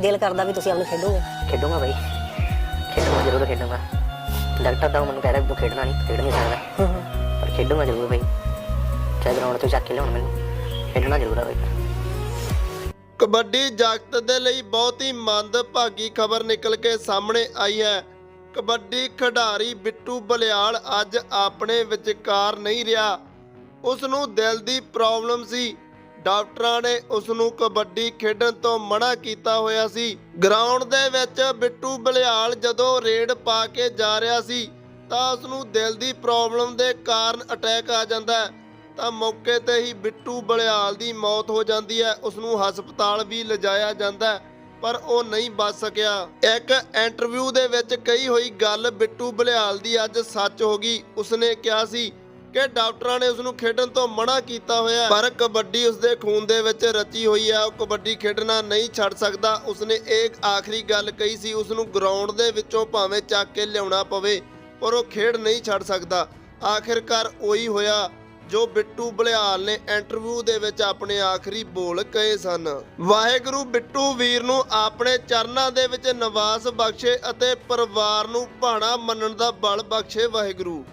ਦਿਲ ਕਰਦਾ ਵੀ ਤੁਸੀਂ ਆਪਣੀ ਖੇਡੋਗੇ। ਖੇਡੂੰਗਾ ਬਾਈ। ਖੇਡੂੰਗਾ ਜ਼ਰੂਰ ਖੇਡੂੰਗਾ। ਡਾਕਟਰ ਤਾਂ ਮੈਨੂੰ ਕਹਿ ਰਿਹਾ ਵੀ ਤੂੰ ਖੇਡਣਾ ਨਹੀਂ ਖੇਡ ਨਹੀਂ ਸਕਦਾ। ਪਰ ਖੇਡੂੰਗਾ ਜ਼ਰੂਰ ਬਾਈ। ਚਾਹੇ ਗਰਾਊਂਡ ਤੋਂ ਚੱਕ ਕੇ ਲਿਆਉਣ ਮੈਨੂੰ। ਖੇਡਣਾ ਜ਼ਰੂਰ ਆ ਬਾਈ। ਕਬੱਡੀ ਜਗਤ ਦੇ ਲਈ ਬਹੁਤ ਹੀ ਮੰਦਭਾਗੀ ਖਬਰ ਨਿਕਲ ਕੇ ਸਾਹਮਣੇ ਆਈ ਹੈ। ਕਬੱਡੀ ਖਿਡਾਰੀ ਬਿੱਟੂ ਬਲਿਆਲ ਅੱਜ ਆਪਣੇ ਵਿਚਕਾਰ ਨਹੀਂ ਰਿਹਾ। ਉਸ ਨੂੰ ਦਿਲ ਦੀ ਪ੍ਰੋਬਲਮ ਸੀ। ਡਾਕਟਰਾਂ ਨੇ ਉਸ ਨੂੰ ਕਬੱਡੀ ਖੇਡਣ ਤੋਂ ਮਨਾ ਕੀਤਾ ਹੋਇਆ ਸੀ। ਗਰਾਊਂਡ ਦੇ ਵਿੱਚ ਬਿੱਟੂ ਬਲਿਆਲ ਜਦੋਂ ਰੇਡ ਪਾ ਕੇ ਜਾ ਰਿਹਾ ਸੀ, ਤਾਂ ਉਸ ਨੂੰ ਦਿਲ ਦੀ ਪ੍ਰੋਬਲਮ ਦੇ ਕਾਰਨ ਅਟੈਕ ਆ ਜਾਂਦਾ ਤਾਂ ਮੌਕੇ ਤੇ ਹੀ ਬਿੱਟੂ ਬਲਿਆਲ ਦੀ ਮੌਤ ਹੋ ਜਾਂਦੀ ਹੈ। ਉਸ ਨੂੰ ਹਸਪਤਾਲ ਵੀ ਲਿਜਾਇਆ ਜਾਂਦਾ ਪਰ ਉਹ ਨਹੀਂ ਬਚ ਸਕਿਆ। ਇੱਕ ਇੰਟਰਵਿਊ ਦੇ ਵਿੱਚ ਕਹੀ ਹੋਈ ਗੱਲ ਬਿੱਟੂ ਬਲਿਆਲ ਦੀ ਅੱਜ ਸੱਚ ਹੋ ਗਈ। ਉਸਨੇ ਕਿਹਾ ਸੀ ਕਿ ਡਾਕਟਰਾਂ ਨੇ ਉਸ ਨੂੰ ਖੇਡਣ ਤੋਂ ਮਨਾ ਕੀਤਾ ਹੋਇਆ ਪਰ ਕਬੱਡੀ ਉਸਦੇ ਖੂਨ ਦੇ ਵਿੱਚ ਰਚੀ ਹੋਈ ਹੈ। ਉਹ ਕਬੱਡੀ ਖੇਡਣਾ ਨਹੀਂ ਛੱਡ ਸਕਦਾ। ਉਸਨੇ ਇਹ ਆਖਰੀ ਗੱਲ ਕਹੀ ਸੀ ਉਸ ਨੂੰ ਗਰਾਊਂਡ ਦੇ ਵਿੱਚੋਂ ਭਾਵੇਂ ਚੱਕ ਕੇ ਲਿਆਉਣਾ ਪਵੇ, ਪਰ ਉਹ ਖੇਡ ਨਹੀਂ ਛੱਡ ਸਕਦਾ। ਆਖਿਰਕਾਰ ਉਹੀ ਹੋਇਆ, ਜੋ ਬਿੱਟੂ ਬਲਿਆਲ ਨੇ ਇੰਟਰਵਿਊ ਦੇ ਵਿੱਚ ਆਪਣੇ ਆਖਰੀ ਬੋਲ ਕਹੇ ਸਨ। ਵਾਹਿਗੁਰੂ ਬਿੱਟੂ ਵੀਰ ਨੂੰ ਆਪਣੇ ਚਰਨਾਂ ਦੇ ਵਿੱਚ ਨਿਵਾਸ ਬਖਸ਼ੇ ਅਤੇ ਪਰਿਵਾਰ ਨੂੰ ਭਾਣਾ ਮੰਨਣ ਦਾ ਬਲ ਬਖਸ਼ੇ ਵਾਹਿਗੁਰੂ।